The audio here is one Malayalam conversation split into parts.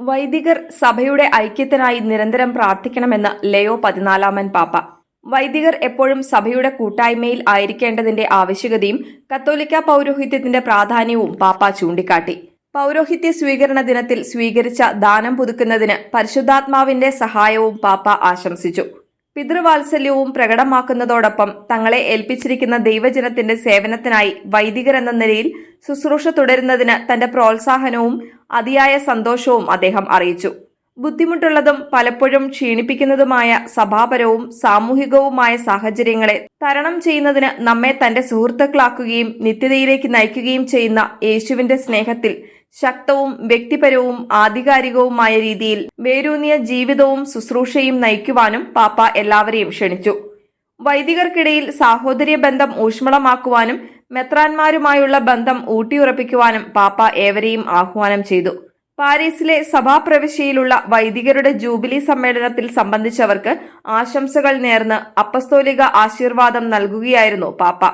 വൈദികർ സഭയുടെ ഐക്യത്തിനായി നിരന്തരം പ്രാർത്ഥിക്കണമെന്ന് ലയോ പതിനാലാമൻ പാപ്പ. വൈദികർ എപ്പോഴും സഭയുടെ കൂട്ടായ്മയിൽ ആയിരിക്കേണ്ടതിന്റെ ആവശ്യകതയും കത്തോലിക്ക പൗരോഹിത്യത്തിന്റെ പ്രാധാന്യവും പാപ്പ ചൂണ്ടിക്കാട്ടി. പൗരോഹിത്യ സ്വീകരണ ദിനത്തിൽ സ്വീകരിച്ച ദാനം പുതുക്കുന്നതിന് പരിശുദ്ധാത്മാവിന്റെ സഹായവും പാപ്പ ആശംസിച്ചു. പിതൃവാത്സല്യവും പ്രകടമാക്കുന്നതോടൊപ്പം തങ്ങളെ ഏൽപ്പിച്ചിരിക്കുന്ന ദൈവജനത്തിന്റെ സേവനത്തിനായി വൈദികർ എന്ന നിലയിൽ ശുശ്രൂഷ തുടരുന്നതിന് തന്റെ പ്രോത്സാഹനവും അതിയായ സന്തോഷവും അദ്ദേഹം അറിയിച്ചു. ബുദ്ധിമുട്ടുള്ളതും പലപ്പോഴും ക്ഷീണിപ്പിക്കുന്നതുമായ സഭാപരവും സാമൂഹികവുമായ സാഹചര്യങ്ങളെ തരണം ചെയ്യുന്നതിന് നമ്മെ തന്റെ സുഹൃത്തുക്കളാക്കുകയും നിത്യതയിലേക്ക് നയിക്കുകയും ചെയ്യുന്ന യേശുവിന്റെ സ്നേഹത്തിൽ ശക്തവും വ്യക്തിപരവും ആധികാരികവുമായ രീതിയിൽ വേരൂന്നിയ ജീവിതവും ശുശ്രൂഷയും നയിക്കുവാനും പാപ്പ എല്ലാവരെയും ക്ഷണിച്ചു. വൈദികർക്കിടയിൽ സാഹോദര്യ ബന്ധം ഊഷ്മളമാക്കുവാനും മെത്രാന്മാരുമായുള്ള ബന്ധം ഊട്ടിയുറപ്പിക്കുവാനും പാപ്പ ഏവരെയും ആഹ്വാനം ചെയ്തു. പാരീസിലെ സഭാപ്രവിശ്യയിലുള്ള വൈദികരുടെ ജൂബിലി സമ്മേളനത്തിൽ സംബന്ധിച്ചവർക്ക് ആശംസകൾ നേർന്ന് അപ്പസ്തോലിക ആശീർവാദം നൽകുകയായിരുന്നു പാപ്പ.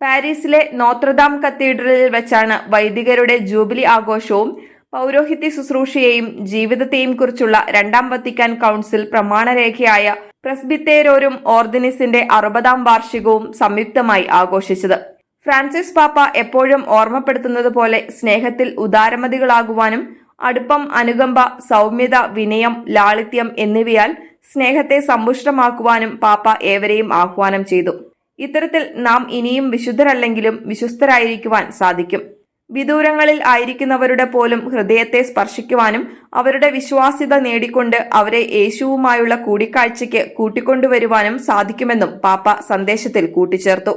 പാരീസിലെ നോത്രദാം കത്തീഡ്രലിൽ വെച്ചാണ് വൈദികരുടെ ജൂബിലി ആഘോഷവും പൗരോഹിത്യ ശുശ്രൂഷയെയും ജീവിതത്തെയും കുറിച്ചുള്ള രണ്ടാം വത്തിക്കാൻ കൗൺസിൽ പ്രമാണരേഖയായ പ്രസ്ബിത്തേരോരും ഓർദിനിസിന്റെ അറുപതാം വാർഷികവും സംയുക്തമായി ആഘോഷിച്ചത്. ഫ്രാൻസിസ് പാപ്പ എപ്പോഴും ഓർമ്മപ്പെടുത്തുന്നത് പോലെ സ്നേഹത്തിൽ ഉദാരമതികളാകുവാനും അടുപ്പം അനുകമ്പ സൗമ്യത വിനയം ലാളിത്യം എന്നിവയാൽ സ്നേഹത്തെ സമ്പുഷ്ടമാക്കുവാനും പാപ്പ ഏവരെയും ആഹ്വാനം ചെയ്തു. ഇത്തരത്തിൽ നാം ഇനിയും വിശുദ്ധരല്ലെങ്കിലും വിശ്വസ്തരായിരിക്കുവാൻ സാധിക്കും. വിദൂരങ്ങളിൽ ആയിരിക്കുന്നവരുടെ പോലും ഹൃദയത്തെ സ്പർശിക്കുവാനും അവരുടെ വിശ്വാസ്യത നേടിക്കൊണ്ട് അവരെ യേശുവുമായുള്ള കൂടിക്കാഴ്ചയ്ക്ക് കൂട്ടിക്കൊണ്ടുവരുവാനും സാധിക്കുമെന്നും പാപ്പ സന്ദേശത്തിൽ കൂട്ടിച്ചേർത്തു.